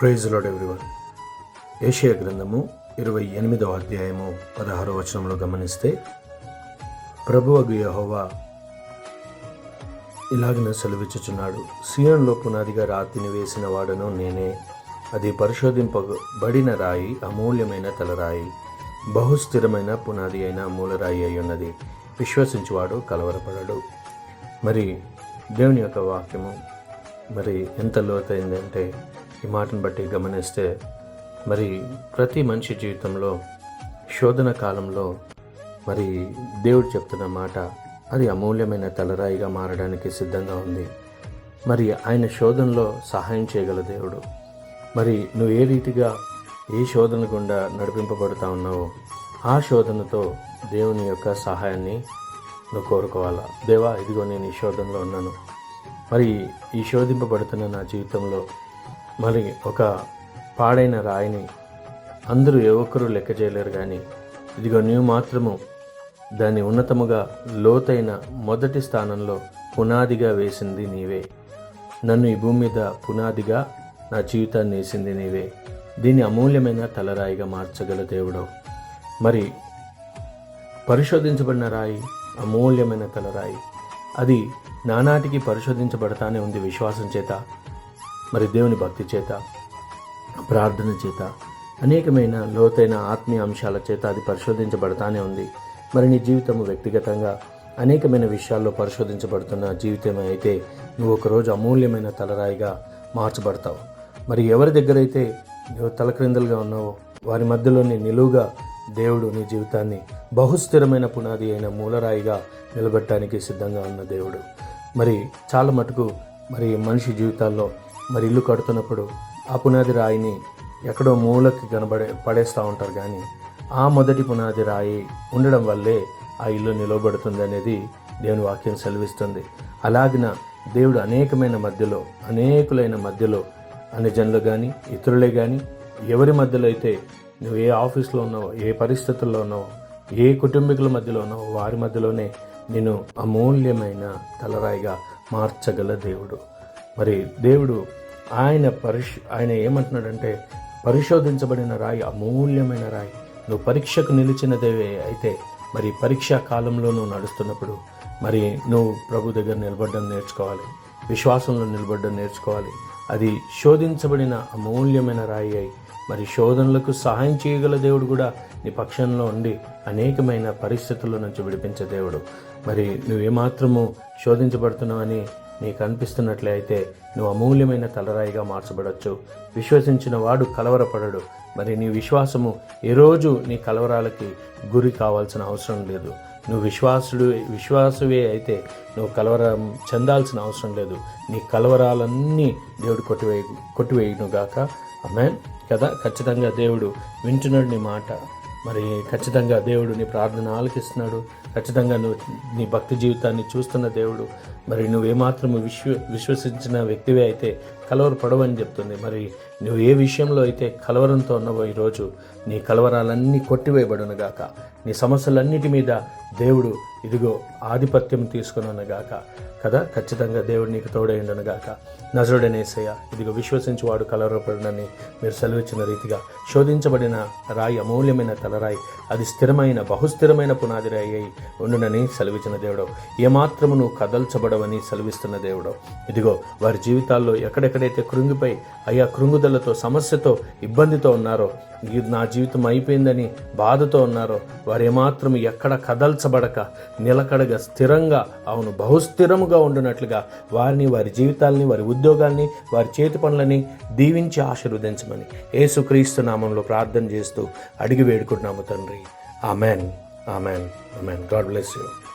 Praise lord everyone Asia గ్రంథము ఇరవై ఎనిమిదవ అధ్యాయము పదహారవ వచనంలో గమనిస్తే ప్రభువగు యహోవా ఇలాగిన సెలవిచ్చుచున్నాడు. సీయంలో పునాదిగా రాతిని వేసిన వాడను నేనే. అది పరిశోధింపబడిన రాయి అమూల్యమైన తలరాయి బహుస్థిరమైన పునాది అయిన మూలరాయి అయి ఉన్నది. విశ్వసించువాడు కలవరపడడు. మరి దేవుని యొక్క వాక్యము మరి ఎంత లోతైందంటే ఈ మాటను బట్టి గమనిస్తే మరి ప్రతి మనిషి జీవితంలో శోధన కాలంలో మరి దేవుడు చెప్తున్న మాట అది అమూల్యమైన తలరాయిగా మారడానికి సిద్ధంగా ఉంది. మరి ఆయన శోధనలో సహాయం చేయగల దేవుడు. మరి నువ్వు ఏ రీతిగా ఏ శోధన గుండా నడిపింపబడుతూ ఉన్నావో ఆ శోధనతో దేవుని యొక్క సహాయాన్ని నువ్వు కోరుకోవాలా? దేవా ఇదిగో నేను ఈ శోధనలో ఉన్నాను. మరి ఈ శోధింపబడుతున్న నా జీవితంలో మరి ఒక పాడైన రాయిని అందరూ ఏ ఒక్కరూ లెక్క చేయలేరు కానీ ఇదిగో నీవు మాత్రము దాన్ని ఉన్నతముగా లోతైన మొదటి స్థానంలో పునాదిగా వేసింది నీవే. నన్ను ఈ భూమి మీద పునాదిగా నా జీవితాన్ని వేసింది నీవే. దీన్ని అమూల్యమైన తలరాయిగా మార్చగల దేవుడు మరి పరిశోధించబడిన రాయి అమూల్యమైన తలరాయి. అది నానాటికి పరిశోధించబడతానే ఉంది విశ్వాసం చేత. మరి దేవుని భక్తి చేత ప్రార్థన చేత అనేకమైన లోతైన ఆత్మీయ అంశాల చేత అది పరిశోధించబడతానే ఉంది. మరి నీ జీవితము వ్యక్తిగతంగా అనేకమైన విషయాల్లో పరిశోధించబడుతున్న జీవితం అయితే నువ్వు ఒకరోజు అమూల్యమైన తలరాయిగా మార్చబడతావు. మరి ఎవరి దగ్గర అయితే నువ్వు తలక్రిందలుగా ఉన్నావో వారి మధ్యలోని నిలువుగా దేవుడు నీ జీవితాన్ని బహుస్థిరమైన పునాది అయిన మూలరాయిగా నిలబెట్టడానికి సిద్ధంగా ఉన్న దేవుడు. మరి చాలా మటుకు మరి మనిషి జీవితాల్లో మరి ఇల్లు కడుతున్నప్పుడు ఆ పునాది రాయిని ఎక్కడో మూలకి కనబడే పడేస్తూ ఉంటారు కానీ ఆ మొదటి పునాది రాయి ఉండడం వల్లే ఆ ఇల్లు నిలవబడుతుంది అనేది దేవుని వాక్యం సెలవిస్తుంది. అలాగిన దేవుడు అనేకమైన మధ్యలో అనేకులైన మధ్యలో అనే జనులు కానీ ఇతరులే కానీ ఎవరి మధ్యలో అయితే నువ్వు ఏ ఆఫీస్లో ఉన్నావో ఏ పరిస్థితుల్లో ఉన్నావో ఏ కుటుంబీకుల మధ్యలో ఉన్నావో వారి మధ్యలోనే నేను అమూల్యమైన తలరాయిగా మార్చగల దేవుడు. మరి దేవుడు ఆయన పరిశ్ ఆయన ఏమంటున్నాడంటే పరిశోధించబడిన రాయి అమూల్యమైన రాయి. నువ్వు పరీక్షకు నిలిచినదే అయితే మరి పరీక్షా కాలంలో నువ్వు నడుస్తున్నప్పుడు మరి నువ్వు ప్రభు దగ్గర నిలబడడం నేర్చుకోవాలి. విశ్వాసంలో నిలబడడం నేర్చుకోవాలి. అది శోధించబడిన అమూల్యమైన రాయి అయి మరి శోధనలకు సహాయం చేయగల దేవుడు కూడా నీ పక్షంలో ఉండి అనేకమైన పరిస్థితుల నుంచి విడిపించే దేవుడు. మరి నువ్వేమాత్రము శోధించబడుతున్నావని నీకు అనిపిస్తున్నట్లే అయితే నువ్వు అమూల్యమైన తలరాయిగా మార్చబడచ్చు. విశ్వసించిన వాడు కలవరపడడు. మరి నీ విశ్వాసము ఏ రోజు నీ కలవరాలకి గురి కావాల్సిన అవసరం లేదు. నువ్వు విశ్వాసుడు విశ్వాసవే అయితే నువ్వు కలవరం చెందాల్సిన అవసరం లేదు. నీ కలవరాలన్నీ దేవుడు కొట్టివేయ కొట్టివేయునుగాక. గాక కదా? ఖచ్చితంగా దేవుడు వింటున్నాడు నీ మాట. మరి ఖచ్చితంగా దేవుడు నీ ప్రార్థన ఆలకిస్తున్నాడు. ఖచ్చితంగా నువ్వు నీ భక్తి జీవితాన్ని చూస్తున్న దేవుడు. మరి నువ్వేమాత్రము విశ్వ విశ్వసించిన వ్యక్తివే అయితే కలవరపడవని చెప్తుంది. మరి నువ్వు ఏ విషయంలో అయితే కలవరంతో ఉన్నావో ఈరోజు నీ కలవరాలన్నీ కొట్టివేయబడునుగాక. నీ సమస్యలన్నిటి మీద దేవుడు ఇదిగో ఆధిపత్యం తీసుకునగాక కదా? ఖచ్చితంగా దేవుడు నీకు తోడైండునుగాక నజరుడనేసయ్య ఇదిగో విశ్వసించి వాడు కలవరపడనని మీరు సెలవిచ్చిన రీతిగా శోధించబడిన రాయి అమూల్యమైన తలరాయి అది స్థిరమైన బహుస్థిరమైన పునాది రాయి అయి ఉండునని సెలవిచ్చిన దేవుడు. ఏమాత్రము నువ్వు కదల్చబడవని సెలవిస్తున్న దేవుడు. ఇదిగో వారి జీవితాల్లో ఎక్కడెక్కడైతే కృంగిపై అయ్యా కృంగుదలతో సమస్యతో ఇబ్బందితో ఉన్నారో నా జీవితం అయిపోయిందని బాధతో ఉన్నారో వారు ఏమాత్రం ఎక్కడ కదల్చబడక నిలకడగా స్థిరంగా అవును బహుస్థిరముగా ఉండునట్లుగా వారిని వారి జీవితాల్ని వారి ఉద్యోగాల్ని వారి చేతి పనులని దీవించి ఆశీర్వదించమని యేసుక్రీస్తు నామంలో ప్రార్థన చేస్తూ అడిగి వేడుకుంటున్నాము తండ్రి. Amen. Amen. Amen. God bless you.